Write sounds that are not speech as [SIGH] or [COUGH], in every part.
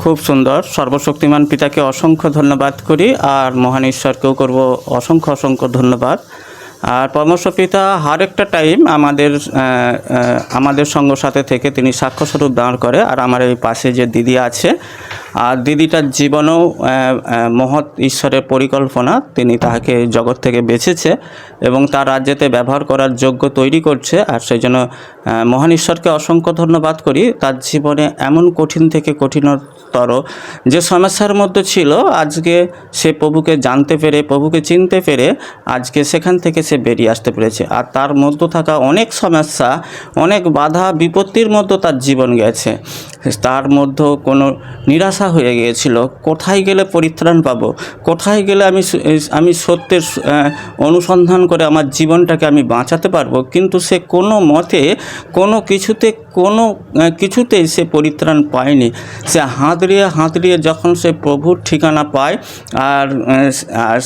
খুব সুন্দর। সর্বশক্তিমান পিতাকে অসংখ্য ধন্যবাদ করি, আর মহান ঈশ্বরকেও করব অসংখ্য অসংখ্য ধন্যবাদ। আর পরামর্শ পিতা হার একটা টাইম আমাদের আমাদের সঙ্গ সাথে থেকে তিনি সাক্ষ্যস্বরূপ দাঁড় করে, আর আমার এই পাশে যে দিদি আছে আর দিদিটার জীবনেও মহৎ ঈশ্বরের পরিকল্পনা। তিনি তাহাকে জগৎ থেকে বেছেছে এবং তার রাজ্যেতে ব্যবহার করার যোগ্য তৈরি করছে। আর সেই জন্য মহান ঈশ্বরকে অসংখ্য ধন্যবাদ করি। তার জীবনে এমন কঠিন থেকে কঠিনতর যে সমস্যার মধ্যে ছিল, আজকে সে প্রভুকে জানতে পেরে, প্রভুকে চিনতে পেরে, আজকে সেখান থেকে সে বেরিয়ে আসতে পেরেছে। আর তার মধ্যে থাকা অনেক সমস্যা, অনেক বাধা, বিপত্তির মধ্যে তার জীবন গেছে। তার মধ্যে কোনো নিরাশা হয়ে গিয়েছিল, কোথায় গেলে পরিত্রাণ পাব? কোথায় গেলে আমি আমি সত্যের অনুসন্ধান করে আমার জীবনটাকে আমি বাঁচাতে পারব? কিন্তু সে কোনো মতে কোনো কিছুতে কোনো কিছুতেই সে পরিত্রাণ পায়নি। সে হাতড়িয়ে হাতড়িয়ে যখন সে প্রভুর ঠিকানা পায় আর আর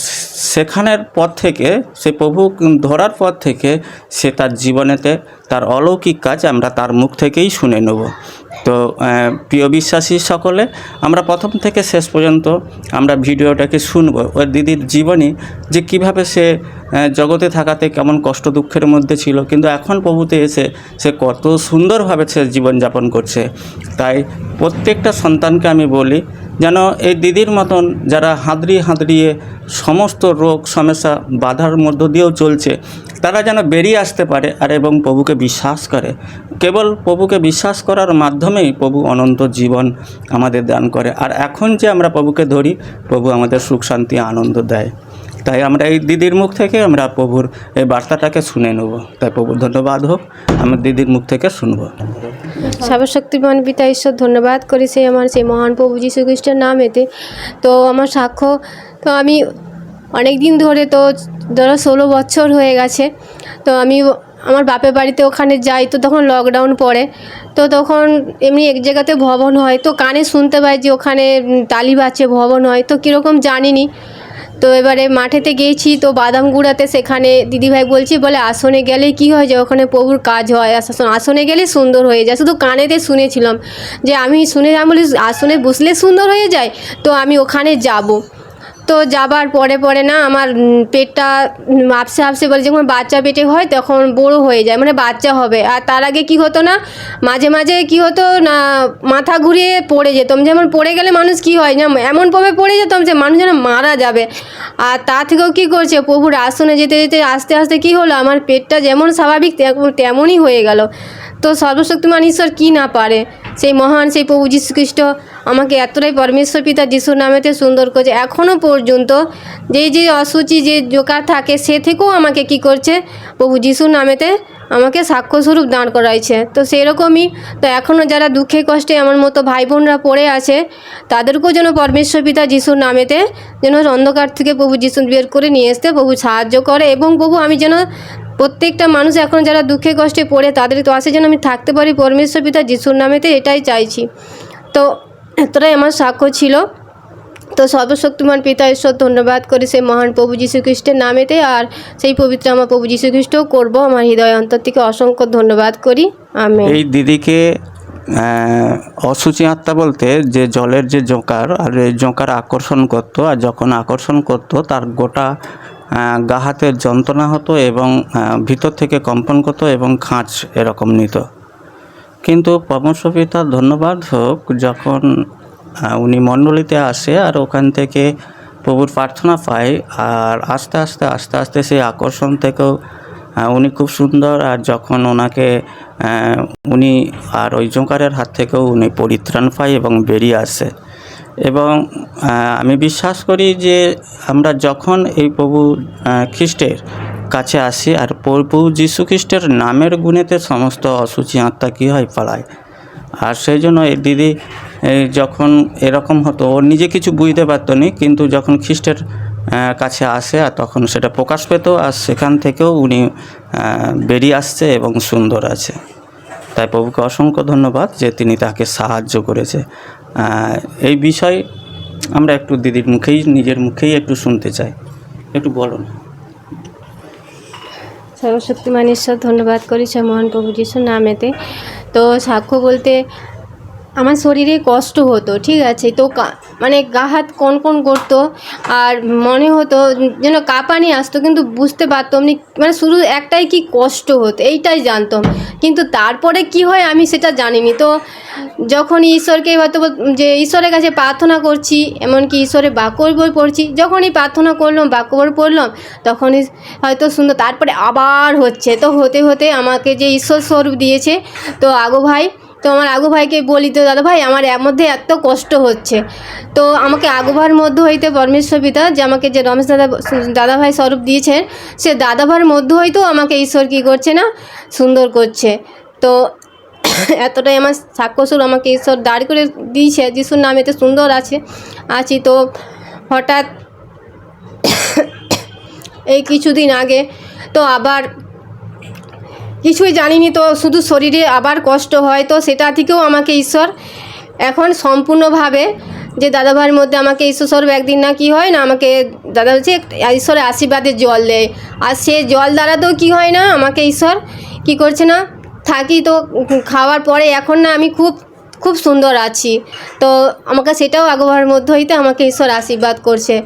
সেখানের পর থেকে, সে প্রভু ধরার পর থেকে সে তার জীবনেতে তার অলৌকিক কাজ আমরা তার মুখ থেকেই শুনে নেব। তো প্রিয় বিশ্বাসী সকলে, আমরা প্রথম থেকে শেষ পর্যন্ত আমরা ভিডিওটাকে শুনব। ওর দিদির জীবনী যে কীভাবে সে জগতে থাকাতে কেমন কষ্ট দুঃখের মধ্যে ছিল, কিন্তু এখন প্রভুতে এসে সে কত সুন্দরভাবে সে জীবনযাপন করছে। তাই প্রত্যেকটা সন্তানকে আমি বলি, যেন এই দিদির মতন যারা হাতড়িয়ে হাতড়িয়ে সমস্ত রোগ, সমস্যা, বাধার মধ্য দিয়েও চলছে তারা যেন বেরিয়ে আসতে পারে, আর এবং প্রভুকে বিশ্বাস করে। কেবল প্রভুকে বিশ্বাস করার মাধ্যমেই প্রভু অনন্ত জীবন আমাদের দান করে। আর এখন যে আমরা প্রভুকে ধরি, প্রভু আমাদের সুখ, শান্তি, আনন্দ দেয়। তাই আমরা এই দিদির মুখ থেকে আমরা প্রভুর এই বার্তাটাকে শুনে নেব। তাই প্রভুর ধন্যবাদ হোক, আমার দিদির মুখ থেকে শুনব। সর্বশক্তিমান পিতা ঈশ্বর, ধন্যবাদ করি সেই আমার সেই মহান প্রভু যীশু খ্রিস্টের নামেতে তো আমার সাক্ষ্য, তো আমি অনেক দিন ধরে তো ধরো ষোলো বছর হয়ে গেছে তো আমি আমার বাপের বাড়িতে ওখানে যাই তো তখন লকডাউন পড়ে তো তখন এমনি এক জায়গাতে ভবন হয় তো কানে শুনতে পাই যে ওখানে উম, তালি বাজছে ভবন হয় তো কীরকম জানিনি। তো এবারে মাঠেতে গিয়েছি তো বাদাম গুঁড়াতে সেখানে দিদিভাই বলছি বলে আসনে গেলে কি হয় যে ওখানে প্রভুর কাজ হয় আসনে গেলে সুন্দর হয়ে যায় শুধু কানেতে শুনেছিলাম যে আমি শুনে আমি বলি আসনে বসলে সুন্দর হয়ে যায় তো আমি ওখানে যাব। তো যাবার পরে পরে না আমার পেটটা আপসে আপসে বলে যখন বাচ্চা পেটে হয় তখন বড় হয়ে যায় মানে বাচ্চা হবে। আর তার আগে কি হতো না, মাঝে মাঝে কি হতো না, মাথা ঘুরিয়ে পড়ে যেতাম। যেমন পড়ে গেলে মানুষ কি হয় না এমনভাবে পড়ে যেতাম যে মানুষ যেন মারা যাবে। আর তা থেকেও কি করছে প্রভুর আসনে যেতে যেতে আস্তে আস্তে কি হলো, আমার পেটটা যেমন স্বাভাবিক তেমন- তেমনই হয়ে গেল। তো সর্বশক্তিমান ঈশ্বর কি না পারে? সেই মহান সেই প্রভু যীশু খ্রিস্ট আমাকে এতটাই পরমেশ্বর পিতা যিশুর নামেতে সুন্দর করছে। এখনও পর্যন্ত যেই যে অসুচি যে জোকার থাকে, সে থেকেও আমাকে কি করছে? প্রভু যিশুর নামেতে আমাকে সাক্ষ্যস্বরূপ দাঁড় করাইছে। তো সেরকমই তো এখনও যারা দুঃখে কষ্টে আমার মতো ভাই বোনরা পড়ে আছে, তাদেরকেও যেন পরমেশ্বর পিতা যিশুর নামেতে যেন অন্ধকার থেকে প্রভু যিশু বের করে নিয়ে আসতে প্রভু সাহায্য করে এবং প্রভু আমি যেন প্রত্যেকটা মানুষ এখন যারা দুঃখে কষ্টে পড়ে, তাদের তো আসে যেন আমি থাকতে পারি, পরমেশ্বর পিতা যিশুর নামেতে এটাই চাইছি। তো এতটাই আমার সাক্ষ্য ছিল। তো সর্বশক্তিমান পিতা, ঈশ্বর, ধন্যবাদ করি সেই মহান প্রভু যীশু খ্রিস্টের নামেতে। আর সেই পবিত্র আমার প্রভু যীশু খ্রিস্টও করব। আমার হৃদয় অন্তর থেকে অসংখ্য ধন্যবাদ করি। আমি এই দিদিকে অসুচি আত্মা বলতে যে জলের যে জোঁকার, আর এই জোঁকার আকর্ষণ করতো, আর যখন আকর্ষণ করতো, তার গোটা গা হাতের যন্ত্রণা হতো এবং ভিতর থেকে কম্পন করতো এবং খাঁচ এরকম নিত। কিন্তু পরামর্শ পিতার ধন্যবাদ হোক, যখন উনি মণ্ডলীতে আসে আর ওখান থেকে প্রভুর প্রার্থনা পায় আর আস্তে আস্তে আস্তে আস্তে সেই আকর্ষণ থেকেও উনি খুব সুন্দর আর যখন ওনাকে উনি আর ওই জোঁকারের হাত থেকেও উনি পরিত্রাণ পায় এবং বেরিয়ে আসে। এবং আমি বিশ্বাস করি যে আমরা যখন এই প্রভু খ্রিস্টের কাছে আসি আর প্রভু যীশু খ্রিস্টের নামের গুণেতে সমস্ত অসুচি আত্মা কী হয় পালায়। আর সেই জন্য এই দিদি যখন এরকম হতো, ও নিজে কিছু বুঝতে পারত না, কিন্তু যখন খ্রিস্টের কাছে আসে আর তখন সেটা প্রকাশ পেত আর সেখান থেকেও উনি বেরিয়ে আসছে এবং সুন্দর আছে। তাই প্রভুকে অসংখ্য ধন্যবাদ যে তিনি তাকে সাহায্য করেছে। এই বিষয় আমরা একটু দিদির মুখেই, নিজের মুখেই একটু শুনতে চাই। একটু বলুন সর্বশক্তিমান ঈশ্বর, ধন্যবাদ করি সে মহান যিশুর নামেতে। তো সাক্ষ্য বলতে আমার শরীরে কষ্ট হতো, ঠিক আছে? তো মানে গা হাত কন কন করতো আর মনে হতো যেন কাঁপানি আসতো, কিন্তু বুঝতে পারতাম নি মানে শুধু একটাই কি কষ্ট হতো, এইটাই জানতাম। কিন্তু তারপরে কি হয় আমি সেটা জানিনি। তো যখন ঈশ্বরকে হয়তো যে ঈশ্বরের কাছে প্রার্থনা করছি, এমনকি ঈশ্বরের বাক্য বই পড়ছি, যখনই প্রার্থনা করলাম বাক্য বই পড়লাম, তখনই হয়তো সুন্দর, তারপরে আবার হচ্ছে। তো হতে হতে আমাকে যে ঈশ্বর স্বরূপ দিয়েছে, তো আগো ভাই তো আমার আগু ভাইকে বলি তো, দাদা ভাই, আমার এর মধ্যে এত কষ্ট হচ্ছে। তো আমাকে আগু ভাইয়ের মধ্য হইতে পরমেশ্বর পিতা, যে আমাকে যে রমেশ দাদা দাদা ভাই স্বরূপ দিয়েছেন, সে দাদা ভাইয়ের মধ্য হইতেও আমাকে ঈশ্বর কী করছে না? সুন্দর করছে। তো [COUGHS] এতটাই আমার সাক্ষ্যসুর আমাকে ঈশ্বর দাঁড় করে দিয়েছে, যিশুর নামেতে সুন্দর আছে, আছি। তো হঠাৎ [COUGHS] এই কিছুদিন আগে, তো আবার কিছুই জানিনি তো, শুধু শরীরে আবার কষ্ট হয় তো, সেটা থেকেও আমাকে ঈশ্বর এখন সম্পূর্ণভাবে যে দাদাভাইয়ের মধ্যে আমাকে ঈশ্বর একদিন না কি হয় না, আমাকে দাদা হচ্ছে ঈশ্বরের আশীর্বাদে জল দেয় আর সে জল দ্বারা তো কী হয় না, আমাকে ঈশ্বর কি করছে না, থাকি তো, খাওয়ার পরে এখন না আমি খুব খুব সুন্দর আছি। তো আমাকে সেটাও আগোভার মধ্যে হইতে আমাকে ঈশ্বর আশীর্বাদ করছে।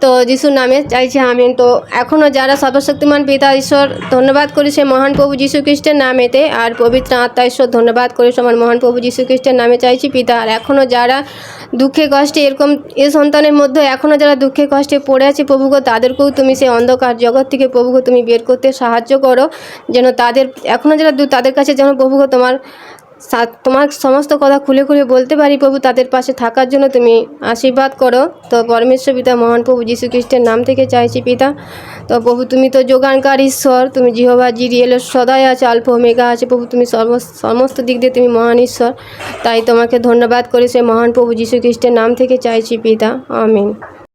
তো যিশুর নামে চাইছি আমি তো এখনও যারা সর্বশক্তিমান পিতা ঈশ্বর, ধন্যবাদ করেছে মহান প্রভু যীশু খ্রিস্টের নামেতে। আর পবিত্র আত্মা ঈশ্বর, ধন্যবাদ করেছে আমার মহান প্রভু যীশু খ্রিস্টের নামে চাইছি পিতা। আর এখনও যারা দুঃখে কষ্টে, এরকম এ সন্তানের মধ্যে এখনও যারা দুঃখে কষ্টে পড়ে আছে, প্রভুগো, তাদেরকেও তুমি সেই অন্ধকার জগৎ থেকে প্রভুগো, তুমি বের করতে সাহায্য করো। যেন তাদের এখনও যারা তাদের কাছে যেন প্রভুগো তোমার সা- তোমার সমস্ত কথা খুলে খুলে বলতে পারি প্রভু, তাদের পাশে থাকার জন্য তুমি আশীর্বাদ করো। তো পরমেশ্বর পিতা, মহান প্রভু যীশু খ্রিস্টের নাম থেকে চাইছি পিতা। তো প্রভু, তুমি তো যোগানকার ঈশ্বর, তুমি জিহবা জিরিয়েলের সদাই আছে, আলফ মেগা আছে। প্রভু, তুমি সর্ব সমস্ত দিক দিয়ে তুমি মহান ঈশ্বর। তাই তোমাকে ধন্যবাদ করে সে মহান প্রভু যীশু খ্রিস্টের নাম থেকে চাইছি পিতা। আমিন।